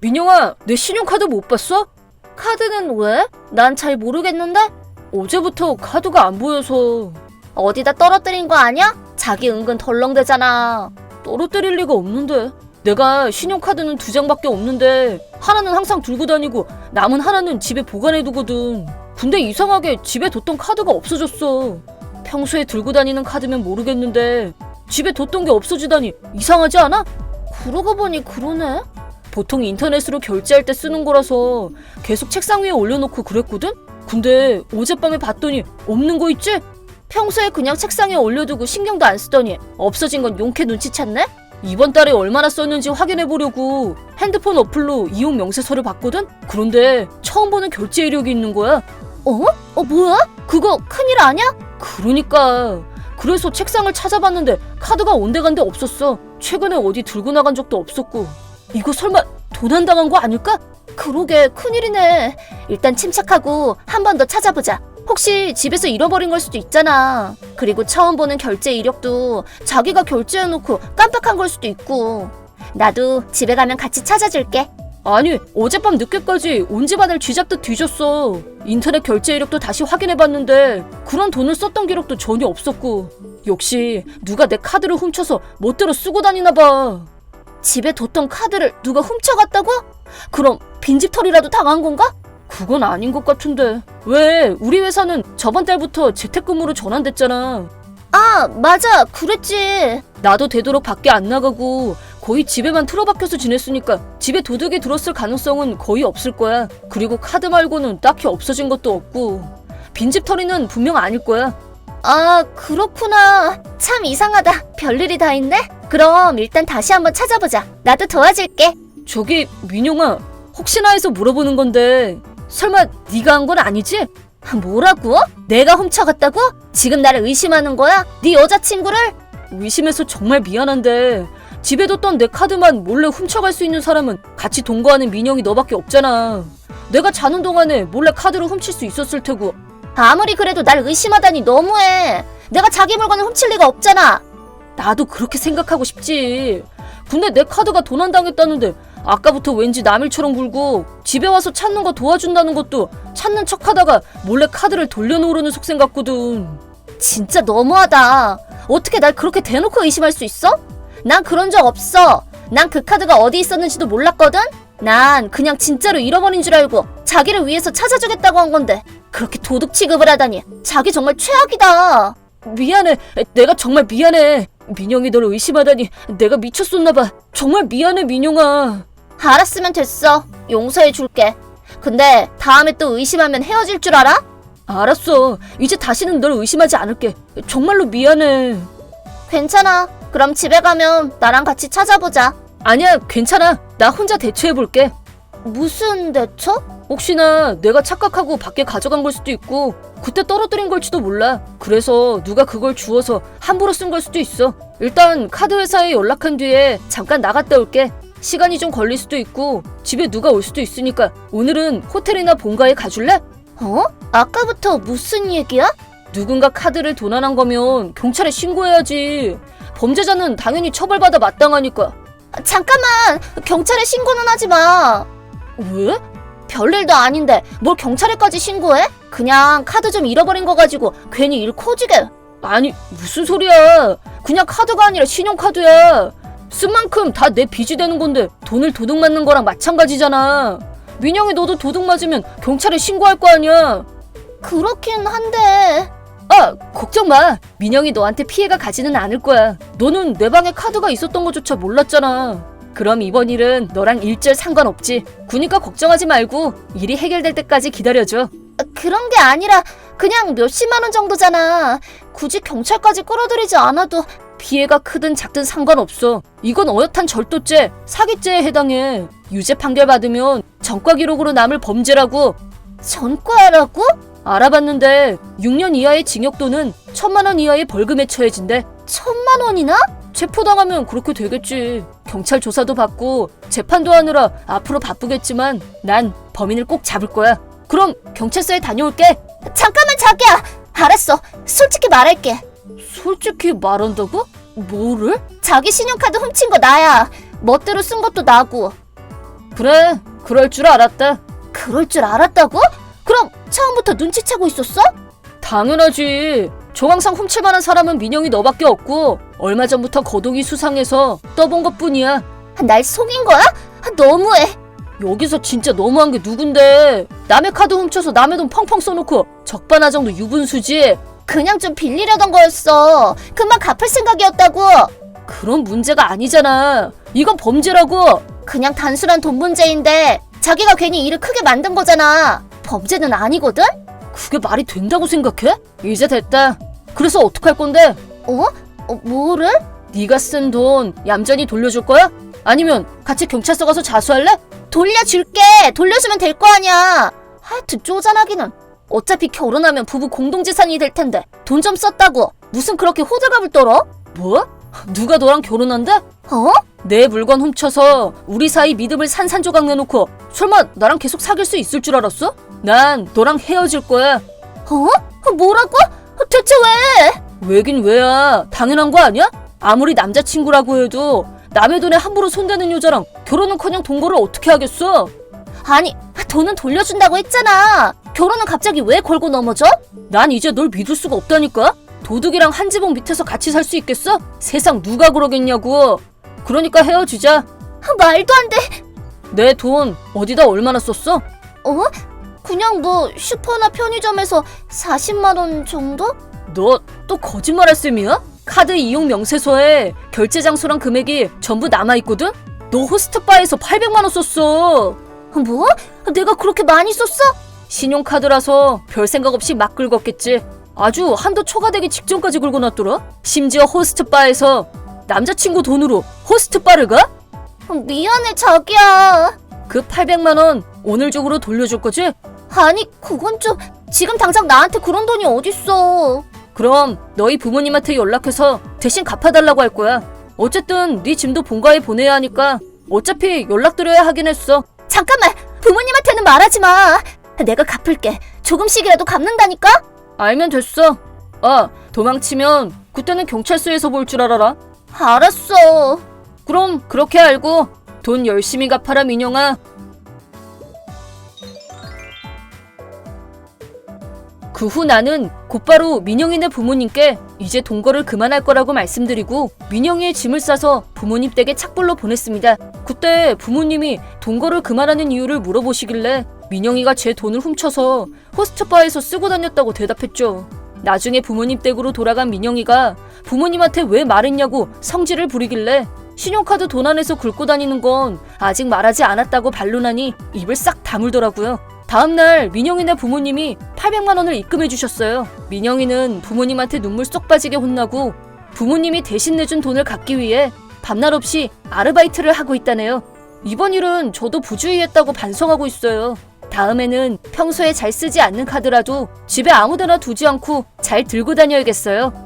민영아, 내 신용카드 못 봤어? 카드는 왜? 난 잘 모르겠는데? 어제부터 카드가 안 보여서 어디다 떨어뜨린 거 아니야? 자기 은근 덜렁대잖아. 떨어뜨릴 리가 없는데. 내가 신용카드는 두 장밖에 없는데 하나는 항상 들고 다니고 남은 하나는 집에 보관해 두거든. 근데 이상하게 집에 뒀던 카드가 없어졌어. 평소에 들고 다니는 카드면 모르겠는데 집에 뒀던 게 없어지다니 이상하지 않아? 그러고 보니 그러네. 보통 인터넷으로 결제할 때 쓰는 거라서 계속 책상 위에 올려놓고 그랬거든? 근데 어젯밤에 봤더니 없는 거 있지? 평소에 그냥 책상에 올려두고 신경도 안 쓰더니 없어진 건 용케 눈치챘네? 이번 달에 얼마나 썼는지 확인해 보려고 핸드폰 어플로 이용 명세서를 봤거든? 그런데 처음 보는 결제 이력이 있는 거야. 어? 어 뭐야? 그거 큰일 아니야? 그러니까 그래서 책상을 찾아봤는데 카드가 온데간데 없었어. 최근에 어디 들고 나간 적도 없었고. 이거 설마 도난 당한 거 아닐까? 그러게 큰일이네. 일단 침착하고 한 번 더 찾아보자. 혹시 집에서 잃어버린 걸 수도 있잖아. 그리고 처음 보는 결제 이력도 자기가 결제해놓고 깜빡한 걸 수도 있고. 나도 집에 가면 같이 찾아줄게. 아니 어젯밤 늦게까지 온 집안을 쥐잡듯 뒤졌어 인터넷 결제 이력도 다시 확인해봤는데 그런 돈을 썼던 기록도 전혀 없었고 역시 누가 내 카드를 훔쳐서 멋대로 쓰고 다니나 봐 집에 뒀던 카드를 누가 훔쳐갔다고? 그럼 빈집털이라도 당한 건가? 그건 아닌 것 같은데 왜 우리 회사는 저번 달부터 재택근무로 전환됐잖아 아, 맞아. 그랬지. 나도 되도록 밖에 안 나가고 거의 집에만 틀어박혀서 지냈으니까 집에 도둑이 들었을 가능성은 거의 없을 거야. 그리고 카드 말고는 딱히 없어진 것도 없고 빈집 털이는 분명 아닐 거야. 아, 그렇구나. 참 이상하다. 별일이 다 있네? 그럼 일단 다시 한번 찾아보자. 나도 도와줄게. 저기 민용아 혹시나 해서 물어보는 건데 설마 네가 한 건 아니지? 뭐라고? 내가 훔쳐갔다고? 지금 나를 의심하는 거야? 네 여자친구를? 의심해서 정말 미안한데 집에 뒀던 내 카드만 몰래 훔쳐갈 수 있는 사람은 같이 동거하는 민영이 너밖에 없잖아. 내가 자는 동안에 몰래 카드를 훔칠 수 있었을 테고 아무리 그래도 날 의심하다니 너무해. 내가 자기 물건을 훔칠 리가 없잖아. 나도 그렇게 생각하고 싶지. 근데 내 카드가 도난당했다는데 아까부터 왠지 남일처럼 굴고 집에 와서 찾는 거 도와준다는 것도 찾는 척하다가 몰래 카드를 돌려놓으려는 속셈 같거든. 진짜 너무하다. 어떻게 날 그렇게 대놓고 의심할 수 있어? 난 그런 적 없어. 난 그 카드가 어디 있었는지도 몰랐거든? 난 그냥 진짜로 잃어버린 줄 알고 자기를 위해서 찾아주겠다고 한 건데 그렇게 도둑 취급을 하다니 자기 정말 최악이다. 미안해. 내가 정말 미안해. 민영이 널 의심하다니 내가 미쳤었나봐. 정말 미안해 민영아. 알았으면 됐어. 용서해 줄게. 근데 다음에 또 의심하면 헤어질 줄 알아? 알았어. 이제 다시는 널 의심하지 않을게. 정말로 미안해. 괜찮아. 그럼 집에 가면 나랑 같이 찾아보자. 아니야, 괜찮아. 나 혼자 대처해볼게. 무슨 대처? 혹시나 내가 착각하고 밖에 가져간 걸 수도 있고 그때 떨어뜨린 걸지도 몰라. 그래서 누가 그걸 주워서 함부로 쓴 걸 수도 있어. 일단 카드 회사에 연락한 뒤에 잠깐 나갔다 올게. 시간이 좀 걸릴 수도 있고 집에 누가 올 수도 있으니까 오늘은 호텔이나 본가에 가줄래? 어? 아까부터 무슨 얘기야? 누군가 카드를 도난한 거면 경찰에 신고해야지. 범죄자는 당연히 처벌받아 마땅하니까. 아, 잠깐만. 경찰에 신고는 하지 마. 왜? 별일도 아닌데 뭘 경찰에까지 신고해? 그냥 카드 좀 잃어버린 거 가지고 괜히 일 커지게. 아니 무슨 소리야. 그냥 카드가 아니라 신용카드야. 쓴 만큼 다 내 빚이 되는 건데 돈을 도둑 맞는 거랑 마찬가지잖아. 민영이 너도 도둑 맞으면 경찰에 신고할 거 아니야. 그렇긴 한데. 아 걱정 마. 민영이 너한테 피해가 가지는 않을 거야. 너는 내 방에 카드가 있었던 거조차 몰랐잖아 그럼 이번 일은 너랑 일절 상관없지 그니까 걱정하지 말고 일이 해결될 때까지 기다려줘 아, 그런 게 아니라 그냥 몇십만 원 정도잖아. 굳이 경찰까지 끌어들이지 않아도 피해가 크든 작든 상관없어. 이건 어엿한 절도죄, 사기죄에 해당해. 유죄 판결 받으면 전과 기록으로 남을 범죄라고 전과라고? 알아봤는데 6년 이하의 징역 또는 천만 원 이하의 벌금에 처해진대. 천만 원이나? 체포당하면 그렇게 되겠지. 경찰 조사도 받고 재판도 하느라 앞으로 바쁘겠지만 난 범인을 꼭 잡을 거야. 그럼 경찰서에 다녀올게. 잠깐만 자기야. 알았어. 솔직히 말할게. 솔직히 말한다고? 뭐를? 자기 신용카드 훔친 거 나야. 멋대로 쓴 것도 나고. 그래, 그럴 줄 알았다. 그럴 줄 알았다고? 그럼 처음부터 눈치채고 있었어? 당연하지. 조항상 훔칠 만한 사람은 민영이 너밖에 없고 얼마 전부터 거동이 수상해서 떠본 것뿐이야. 날 속인 거야? 아, 너무해. 여기서 진짜 너무한 게 누군데? 남의 카드 훔쳐서 남의 돈 펑펑 써놓고 적반하장도 유분수지. 그냥 좀 빌리려던 거였어. 금방 갚을 생각이었다고. 그런 문제가 아니잖아. 이건 범죄라고. 그냥 단순한 돈 문제인데 자기가 괜히 일을 크게 만든 거잖아. 범죄는 아니거든? 그게 말이 된다고 생각해? 이제 됐다. 그래서 어떡할 건데? 어? 어 뭐를? 네가 쓴 돈 얌전히 돌려줄 거야? 아니면 같이 경찰서 가서 자수할래? 돌려줄게. 돌려주면 될 거 아니야. 하여튼 쪼잔하기는. 어차피 결혼하면 부부 공동재산이 될 텐데 돈 좀 썼다고 무슨 그렇게 호들갑을 떨어? 뭐? 누가 너랑 결혼한대? 어? 내 물건 훔쳐서 우리 사이 믿음을 산산조각 내놓고 설마 나랑 계속 사귈 수 있을 줄 알았어? 난 너랑 헤어질 거야. 어? 뭐라고? 대체 왜? 왜긴 왜야. 당연한 거 아니야? 아무리 남자친구라고 해도 남의 돈에 함부로 손대는 여자랑 결혼은커녕 동거를 어떻게 하겠어? 아니 돈은 돌려준다고 했잖아 결혼은 갑자기 왜 걸고 넘어져? 난 이제 널 믿을 수가 없다니까? 도둑이랑 한 지붕 밑에서 같이 살 수 있겠어? 세상 누가 그러겠냐고. 그러니까 헤어지자. 아, 말도 안 돼. 내 돈 어디다 얼마나 썼어? 어? 그냥 뭐 슈퍼나 편의점에서 40만 원 정도? 너 또 거짓말할 셈이야? 카드 이용 명세서에 결제 장소랑 금액이 전부 남아있거든? 너 호스트바에서 800만 원 썼어. 뭐? 내가 그렇게 많이 썼어? 신용카드라서 별 생각 없이 막 긁었겠지. 아주 한도 초과되기 직전까지 긁어 놨더라. 심지어 호스트바에서 남자친구 돈으로 호스트바를 가? 미안해 자기야. 그 800만 원 오늘 중으로 돌려줄 거지? 아니 그건 좀 지금 당장 나한테 그런 돈이 어딨어. 그럼 너희 부모님한테 연락해서 대신 갚아달라고 할 거야. 어쨌든 네 짐도 본가에 보내야 하니까 어차피 연락드려야 하긴 했어. 잠깐만 부모님한테는 말하지 마. 내가 갚을게. 조금씩이라도 갚는다니까? 알면 됐어. 아, 도망치면 그때는 경찰서에서 볼 줄 알아라. 알았어. 그럼 그렇게 알고 돈 열심히 갚아라 민영아. 그 후 나는 곧바로 민영이네 부모님께 이제 동거를 그만할 거라고 말씀드리고 민영이의 짐을 싸서 부모님 댁에 착불로 보냈습니다. 그때 부모님이 동거를 그만하는 이유를 물어보시길래 민영이가 제 돈을 훔쳐서 호스트바에서 쓰고 다녔다고 대답했죠. 나중에 부모님 댁으로 돌아간 민영이가 부모님한테 왜 말했냐고 성질을 부리길래 신용카드 돈 안에서 긁고 다니는 건 아직 말하지 않았다고 반론하니 입을 싹 다물더라고요. 다음날 민영이네 부모님이 800만 원을 입금해 주셨어요. 민영이는 부모님한테 눈물 쏙 빠지게 혼나고 부모님이 대신 내준 돈을 갚기 위해 밤낮 없이 아르바이트를 하고 있다네요. 이번 일은 저도 부주의했다고 반성하고 있어요. 다음에는 평소에 잘 쓰지 않는 카드라도 집에 아무데나 두지 않고 잘 들고 다녀야겠어요.